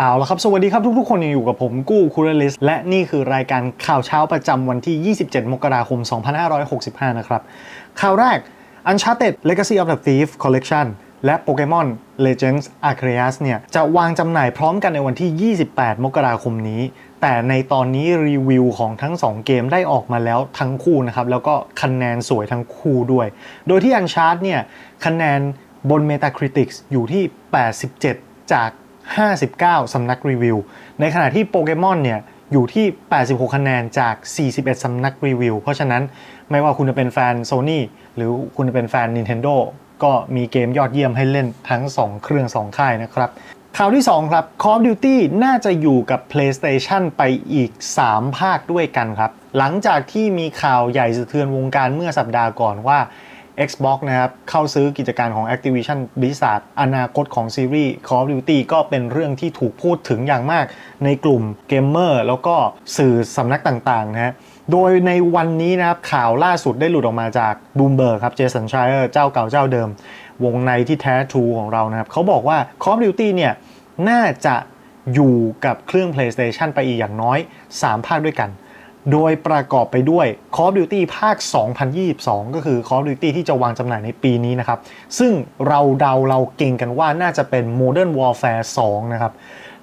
เอาละครับสวัสดีครับทุกๆคนยังอยู่กับผมกู้คูเรลิสและนี่คือรายการข่าวเช้าประจำวันที่ 27 มกราคม 2565 นะครับ ข่าวแรก Uncharted Legacy of the Thief Collection และ Pokemon Legends Arceus เนี่ยจะวางจำหน่ายพร้อมกันในวันที่ 28 มกราคมนี้ แต่ในตอนนี้รีวิวของทั้ง 2 เกมได้ออกมาแล้วทั้งคู่นะครับ แล้วก็คะแนนสวยทั้งคู่ด้วย โดยที่ Uncharted เนี่ยคะแนนบน Metacritic อยู่ที่ 87 จาก 59 สำนักรีวิว ในขณะที่โปเกมอนเนี่ยอยู่ที่ 86 คะแนนจาก 41 สำนักรีวิว เพราะฉะนั้นไม่ว่าคุณจะเป็นแฟน Sony หรือคุณจะเป็นแฟน Nintendo ก็มีเกมยอดเยี่ยมให้เล่นทั้ง 2 เครื่อง 2 ค่ายนะครับข่าวที่ 2 ครับ Call of Duty น่าจะอยู่กับ PlayStation ไปอีก 3 ภาคด้วยกันครับ หลังจากที่มีข่าวใหญ่สะเทือนวงการเมื่อสัปดาห์ก่อนว่า Xbox นะครับ เข้าซื้อกิจการของ Activision Blizzard อนาคตของซีรีส์ Call of Duty ก็เป็นเรื่องที่ถูกพูดถึงอย่างมากในกลุ่มเกมเมอร์แล้วก็สื่อสำนักต่างๆนะฮะโดยในวันนี้นะครับข่าวล่าสุดได้หลุดออกมาจาก Bloomberg ครับเจสันชัยเจ้าเก่าเจ้าเดิม วงในที่แท้ทรูของเรานะครับเขาบอกว่า Call of Duty เนี่ยน่าจะอยู่กับเครื่อง PlayStation ไปอีกอย่างน้อย 3 ภาคด้วยกัน โดยประกอบไปด้วย Call of Duty ภาค 2022 ก็คือ Call of Duty ที่จะวางจำหน่ายในปีนี้นะครับ ซึ่งเราเดาเราเก่งกันว่าน่าจะเป็น Modern Warfare 2 นะครับ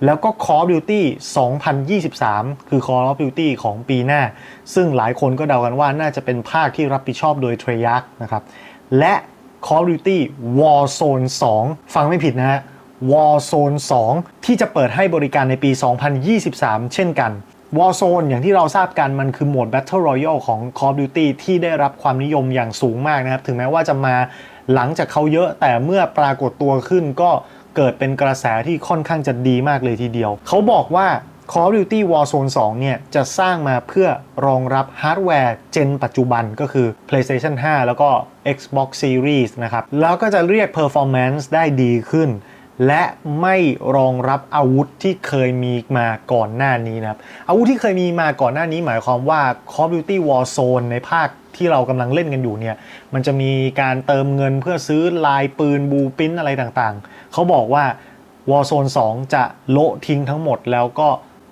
แล้วก็ Call of Duty 2023 คือ Call of Duty ของปีหน้า ซึ่งหลายคนก็เดากันว่าน่าจะเป็นภาคที่รับผิดชอบโดย Treyarch นะครับ และ Call of Duty Warzone 2 ฟังไม่ผิดนะฮะ Warzone 2 ที่จะเปิดให้บริการในปี 2023 เช่นกัน Warzone อย่างที่เราทราบกันมันคือโหมด Battle Royale ของ Call of Duty ที่ได้รับความนิยมอย่างสูงมากนะครับ ถึงแม้ว่าจะมาหลังจากเขาเยอะแต่เมื่อปรากฏตัวขึ้นก็เกิดเป็นกระแสที่ค่อนข้างจะดีมากเลยทีเดียว เขาบอกว่า Call of Duty Warzone 2 เนี่ย จะสร้างมาเพื่อรองรับฮาร์ดแวร์เจนปัจจุบันก็คือ PlayStation 5 แล้วก็ Xbox Series นะครับ แล้วก็จะเรียก performance ได้ดีขึ้น และไม่รองรับอาวุธที่เคยมีมาก่อนหน้านี้นะครับ อาวุธที่เคยมีมาก่อนหน้านี้หมายความว่า Call of Duty Warzone ในภาคที่เรากำลังเล่นกันอยู่เนี่ย มันจะมีการเติมเงินเพื่อซื้อลายปืนบูปินอะไรต่างๆ เขาบอกว่า Warzone 2 จะโละทิ้งทั้งหมดแล้วก็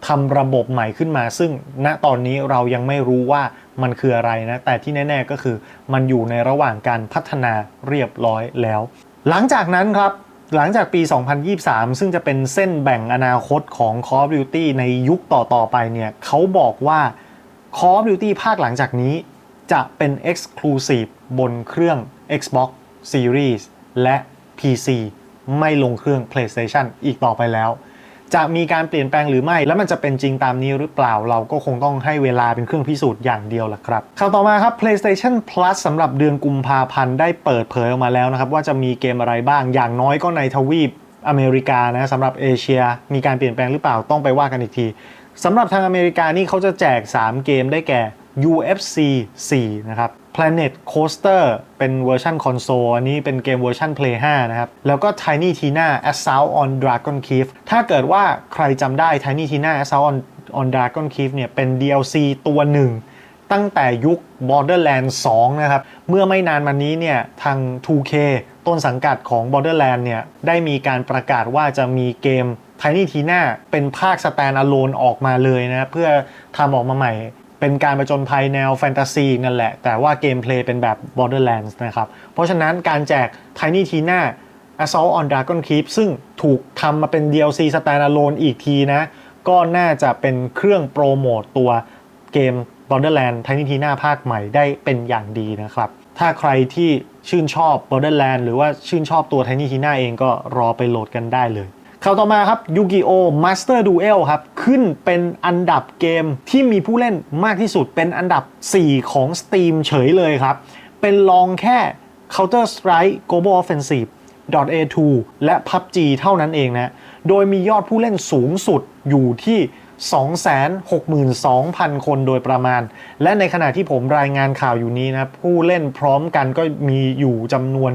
ทำระบบใหม่ขึ้นมา ซึ่งณตอนนี้เรายังไม่รู้ว่ามันคืออะไรนะ แต่ที่แน่ ๆก็คือมันอยู่ในระหว่างการพัฒนาเรียบร้อยแล้ว หลังจากนั้นครับ หลังจากปี 2023 ซึ่งจะเป็นเส้นแบ่งอนาคตของ Call of Duty ในยุคต่อ ๆ ไปเนี่ยเขาบอกว่า Call of Duty ภาคหลังจากนี้จะเป็น Exclusive บนเครื่อง Xbox Series และ PC ไม่ลงเครื่อง PlayStation อีกต่อไปแล้ว จะมีการเปลี่ยนแปลงหรือไม่ แล้วมันจะเป็นจริงตามนี้หรือเปล่า เราก็คงต้องให้เวลาเป็นเครื่องพิสูจน์อย่างเดียวล่ะครับข่าวต่อมาครับ PlayStation Plus สำหรับเดือนกุมภาพันธ์ได้เปิดเผยออกมาแล้วนะครับ ว่าจะมีเกมอะไรบ้างอย่างน้อยก็ในทวีปอเมริกานะสำหรับเอเชีย มีการเปลี่ยนแปลงหรือเปล่าต้องไปว่ากันอีกทีสำหรับทางอเมริกานี่เขาจะแจก 3 เกมได้แก่ UFC 4 นะครับ Planet Coaster เป็นเวอร์ชันคอนโซลอันนี้เป็นเกมเวอร์ชัน Play 5 นะครับ แล้วก็ Tiny Tina Assault on Dragon Keef ถ้าเกิดว่าใครจำได้ Tiny Tina Assault on on Dragon Keef เนี่ยเป็น DLC ตัวหนึ่ง ตั้งแต่ยุค Borderlands 2 นะครับ เมื่อไม่นานมานี้เนี่ยทาง 2K ต้นสังกัดของ Borderlands เนี่ยได้มีการประกาศว่าจะมีเกม Tiny Tina เป็นภาค Standalone ออกมาเลยนะ เพื่อทำออกมาใหม่ เป็นการประจนภัยแนวแฟนตาซีนั่นแหละ แต่ว่าเกมเพลย์เป็นแบบ Borderlands นะครับ เพราะฉะนั้นการแจก Tiny Tina Assault on Dragon Keep ซึ่งถูกทำมาเป็น DLC Standalone อีกทีนะ ก็น่าจะเป็นเครื่องโปรโมตตัวเกม Borderlands Tiny Tina ภาคใหม่ได้เป็นอย่างดีนะครับ ถ้าใครที่ชื่นชอบ Borderlands หรือว่าชื่นชอบตัว Tiny Tina เองก็รอไปโหลดกันได้เลย ข่าวต่อมาครับ Yu-Gi-Oh! Master Duel ครับ ขึ้นเป็นอันดับเกมที่มีผู้เล่นมากที่สุดเป็นอันดับ 4 ของ Steam เฉยเลยครับ เป็นรองแค่ Counter Strike Global Offensive .A2 และ PUBG เท่านั้นเองนะ โดยมียอดผู้เล่นสูงสุดอยู่ที่ 262,000 คนโดยประมาณ และในขณะที่ผมรายงานข่าวอยู่นี้นะ ผู้เล่นพร้อมกันก็มีอยู่จำนวน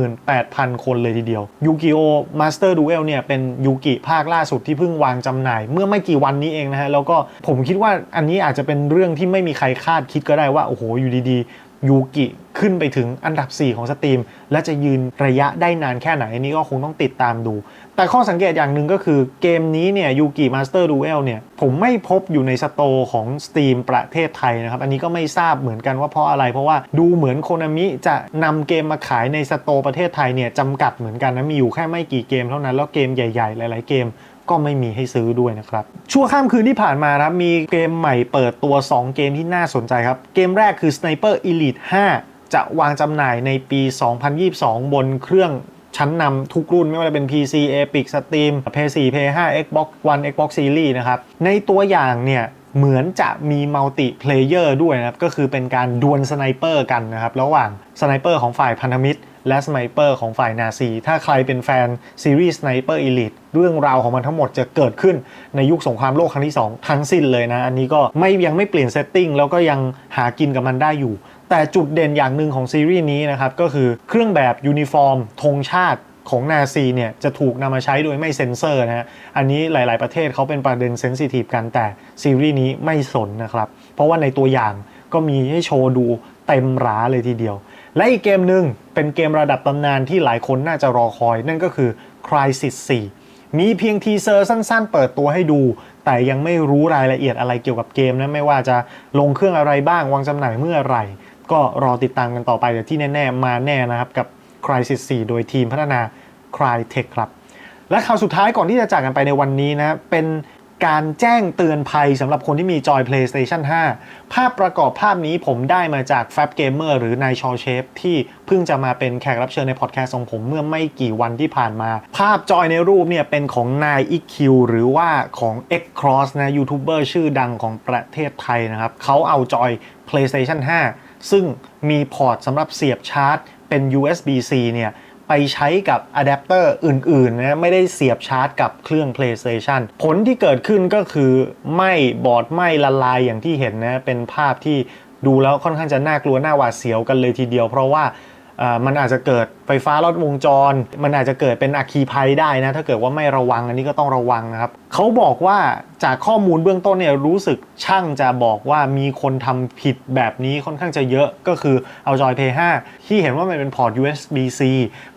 168,000 คนเลยทีเดียวยูกิโอมาสเตอร์ดูเอลเนี่ยเป็นยูกิภาคล่าสุดที่เพิ่งวางจำหน่าย เมื่อไม่กี่วันนี้เองนะฮะ แล้วก็ผมคิดว่าอันนี้อาจจะเป็นเรื่องที่ไม่มีใครคาดคิดก็ได้ว่า โอ้โหอยู่ดีๆ ยูกิขึ้นไปถึงอันดับ 4 ของสตรีม และจะยืนระยะได้นานแค่ไหนอันนี้ก็คงต้องติดตามดู แต่ข้อสังเกตอย่างหนึ่งก็คือเกมนี้เนี่ยยูกิมาสเตอร์ดูเอลเนี่ยผมไม่พบอยู่ในสโตร์ของ Steam ประเทศไทยนะครับ อันนี้ก็ไม่ทราบเหมือนกันว่าเพราะอะไร เพราะว่าดูเหมือนโคนามิจะนำเกมมาขายในสโตร์ประเทศไทยเนี่ยจำกัดเหมือนกันนะมีอยู่แค่ไม่กี่เกมเท่านั้นแล้วเกมใหญ่ ๆ หลาย ๆ เกม ก็ไม่มีให้ซื้อด้วยนะครับชั่วข้ามคืนที่ผ่านมาครับมีเกมใหม่เปิดตัว 2 เกมที่น่าสนใจครับ เกมแรกคือ Sniper Elite 5 จะวางจำหน่ายในปี 2022 บนเครื่องชั้นนำทุกรุ่นไม่ว่าจะเป็น PC Epic Steam PS4 PS5 Xbox One Xbox Series นะครับ ในตัวอย่างเนี่ย เหมือนจะมีมัลติเพลเยอร์ด้วยนะครับ ก็คือเป็นการดวลสไนเปอร์กันนะครับ ระหว่างสไนเปอร์ของฝ่ายพันธมิตร และสไนเปอร์ของฝ่ายนาซี ถ้าใครเป็นแฟนซีรีส์สไนเปอร์อีลิทเรื่องราวของมันทั้งหมดจะเกิดขึ้นในยุคสงครามโลกครั้งที่ 2 ทั้งสิ้นเลยนะ อันนี้ก็ไม่ยังไม่เปลี่ยนเซตติ้งแล้วก็ยังหากินกับมันได้อยู่ แต่จุดเด่นอย่างหนึ่งของซีรีส์นี้นะครับก็คือเครื่องแบบยูนิฟอร์มธงชาติ ของนาซีเนี่ยจะถูกนำมาใช้โดยไม่เซ็นเซอร์นะฮะ อันนี้หลาย ๆ ประเทศเขาเป็นประเด็นเซนซิทีฟกันแต่ซีรีส์นี้ไม่สนนะครับ เพราะว่าในตัวอย่างก็มีให้โชว์ดูเต็มร้าเลยทีเดียว และอีกเกมหนึ่งเป็นเกมระดับตำนานที่หลายคนน่าจะรอคอย นั่นก็คือ Crysis 4 มีเพียงทีเซอร์สั้น ๆ เปิดตัวให้ดู แต่ยังไม่รู้รายละเอียดอะไรเกี่ยวกับเกมนะไม่ว่าจะลงเครื่องอะไรบ้างวางจำหน่ายเมื่อไหร่ ก็รอติดตามกันต่อไปแต่ที่แน่ ๆ มาแน่นะครับกับ Crysis 4 โดยทีมพัฒนา Crytek ครับ และข่าวสุดท้ายก่อนที่จะจากกันไปในวันนี้นะเป็นการแจ้งเตือนภัยสำหรับคนที่มีจอย PlayStation 5 ภาพประกอบภาพนี้ผมได้มาจาก Fab Gamer หรือนายชอเชฟที่เพิ่งจะมาเป็นแขกรับเชิญในพอดแคสต์ของผมเมื่อไม่กี่วันที่ผ่านมา ภาพจอยในรูปเนี่ยเป็นของนาย EQ หรือว่าของ X Cross นะยูทูบเบอร์ชื่อดังของประเทศไทยนะครับเขาเอาจอย PlayStation 5 ซึ่งมีพอร์ตสำหรับเสียบชาร์จ เป็น USB-C เนี่ยไปใช้กับอะแดปเตอร์อื่นๆนะไม่ได้เสียบชาร์จกับเครื่อง PlayStation ผลที่เกิดขึ้นก็คือไหม่บอร์ดไหม่ละลายอย่างที่เห็นนะ เป็นภาพที่ดูแล้วค่อนข้างจะน่ากลัวน่าหวาดเสียวกันเลยทีเดียว เพราะว่า มันอาจจะเกิดไฟฟ้าลดวงจร มันอาจจะเกิดเป็นอัคคีภัยได้นะ ถ้าเกิดว่าไม่ระวังอันนี้ก็ต้องระวังนะครับเขาบอกว่าจากข้อมูลเบื้องต้นเนี่ยรู้สึกช่างจะบอกว่ามีคนทำผิดแบบนี้ค่อนข้างจะเยอะก็คือเอาจอย Play 5ที่เห็นว่ามันเป็นพอร์ต USB-C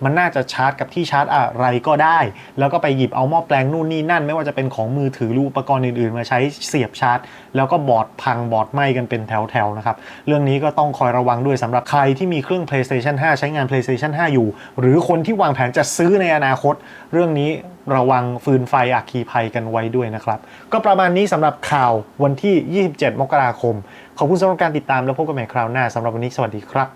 มันน่าจะชาร์จกับที่ชาร์จอะไรก็ได้ แล้วก็ไปหยิบเอาหม้อแปลงนู่นนี่นั่น ไม่ว่าจะเป็นของมือถือรืออุปกรณ์อื่นๆ มาใช้เสียบชาร์จ แล้วก็บอร์ดพังบอร์ดไหม้กันเป็นแถวๆนะครับเรื่องนี้ก็ต้องคอยระวังด้วยสำหรับใครที่มีเครื่อง PlayStation 5 ใช้งาน PlayStation 5 อยู่ หรือคนที่วางแผนจะซื้อในอนาคต เรื่องนี้ระวังฟืนไฟอัคคีภัยกันไว้ด้วยนะครับ ก็ประมาณนี้สำหรับข่าววันที่ 27 มกราคม ขอบคุณสำหรับการติดตามแล้วพบกันใหม่คราวหน้าสำหรับวันนี้สวัสดีครับ